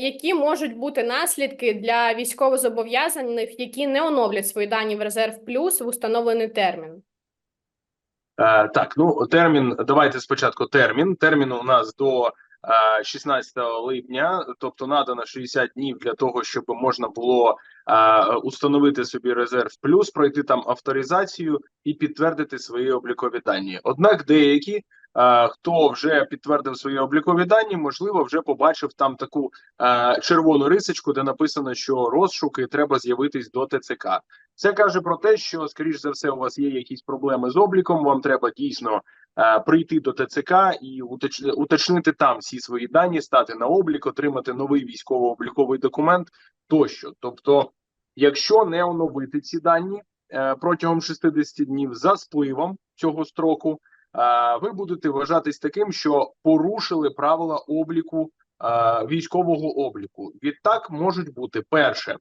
Які можуть бути наслідки для військовозобов'язаних, які не оновлять свої дані в резерв плюс в установлений термін? Е, так, ну термін. Давайте спочатку термін. Термін у нас до 16 липня, тобто надано 60 днів для того, щоб можна було е, установити собі резерв плюс, пройти там авторизацію і підтвердити свої облікові дані. Однак деякі. е, Хто вже підтвердив свої облікові дані, можливо, вже побачив там таку е, червону рисочку, де написано, що розшуки треба з'явитись до ТЦК. Це каже про те, що скоріш за все у вас є якісь проблеми з обліком. Вам треба дійсно е, прийти до ТЦК і уточ- уточнити там всі свої дані, стати на облік, отримати новий військово-обліковий документ тощо. Тобто, якщо не оновити ці дані е, протягом 60 днів за спливом цього строку, е, ви будете вважатись таким, що порушили правила обліку е, військового обліку. Відтак можуть бути перше.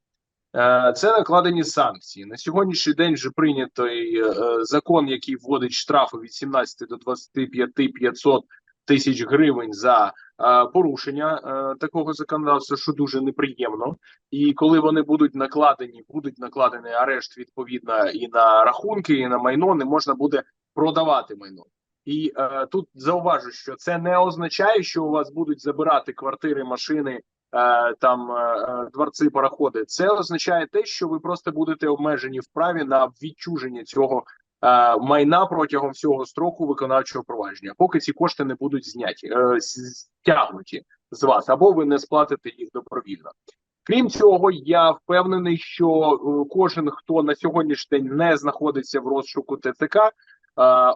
Е, Це накладені санкції на сьогоднішній день. Вже прийнятий е, закон, який вводить штрафи від 17 до 25 500 тисяч гривень за е, порушення е, такого законодавства, що дуже неприємно. І коли вони будуть накладені, будуть накладені арешт відповідно і на рахунки, і на майно, не можна буде продавати майно. І е, тут зауважу, що це не означає, що у вас будуть забирати квартири, машини е, там е, е, дворці, пароходи. Це означає те, що ви просто будете обмежені в праві на відчуження цього е, майна протягом всього строку виконавчого провадження, поки ці кошти не будуть зняті, е, стягнуті з вас, або ви не сплатите їх добровільно. Крім цього, я впевнений, що е, кожен, хто на сьогоднішній день не знаходиться в розшуку ТЦК, е,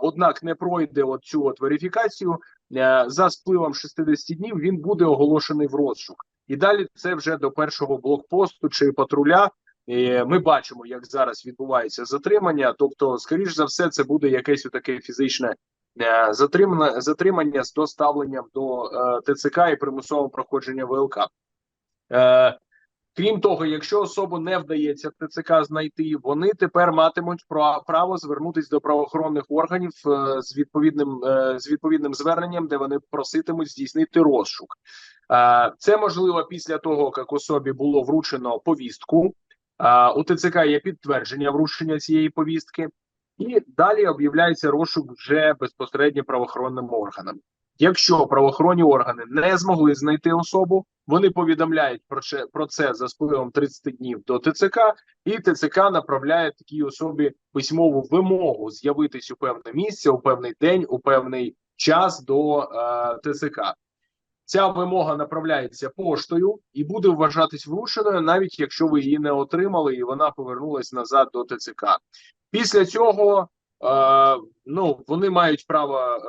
однак не пройде оцю от верифікацію е, за спливом 60 днів, він буде оголошений в розшук. І далі це вже до першого блокпосту чи патруля. Ми бачимо, як зараз відбувається затримання. Тобто, скоріш за все, це буде якесь таке фізичне е, затримання, затримання з доставленням до е, ТЦК і примусовим проходженням ВЛК. Е, Крім того, якщо особу не вдається ТЦК знайти, вони тепер матимуть пра- право звернутися до правоохоронних органів з відповідним з відповідним зверненням, де вони проситимуть здійснити розшук. Е, Це можливо після того, як особі було вручено повістку. Е, У ТЦК є підтвердження вручення цієї повістки, і далі об'являється розшук вже безпосередньо правоохоронним органам. Якщо правоохоронні органи не змогли знайти особу, вони повідомляють про це, про це за спливом 30 днів до ТЦК, і ТЦК направляє такій особі письмову вимогу з'явитись у певне місце, у певний день, у певний час до е, ТЦК. Ця вимога направляється поштою і буде вважатись врученою, навіть якщо ви її не отримали, і вона повернулась назад до ТЦК. Після цього е, ну вони мають право е,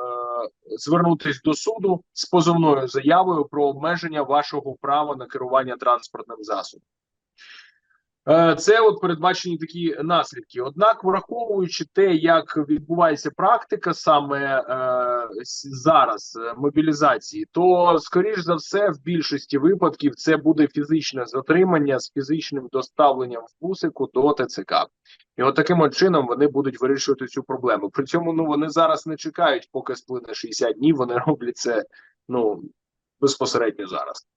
звернутися до суду з позовною заявою про обмеження вашого права на керування транспортним засобом. Е, Це от передбачені такі наслідки. Однак, враховуючи те, як відбувається практика саме е, зараз е, мобілізації, то скоріш за все, в більшості випадків це буде фізичне затримання з фізичним доставленням в бусику до ТЦК. І от таким от чином вони будуть вирішувати цю проблему. При цьому ну вони зараз не чекають, поки сплине 60 днів. Вони роблять це ну безпосередньо зараз.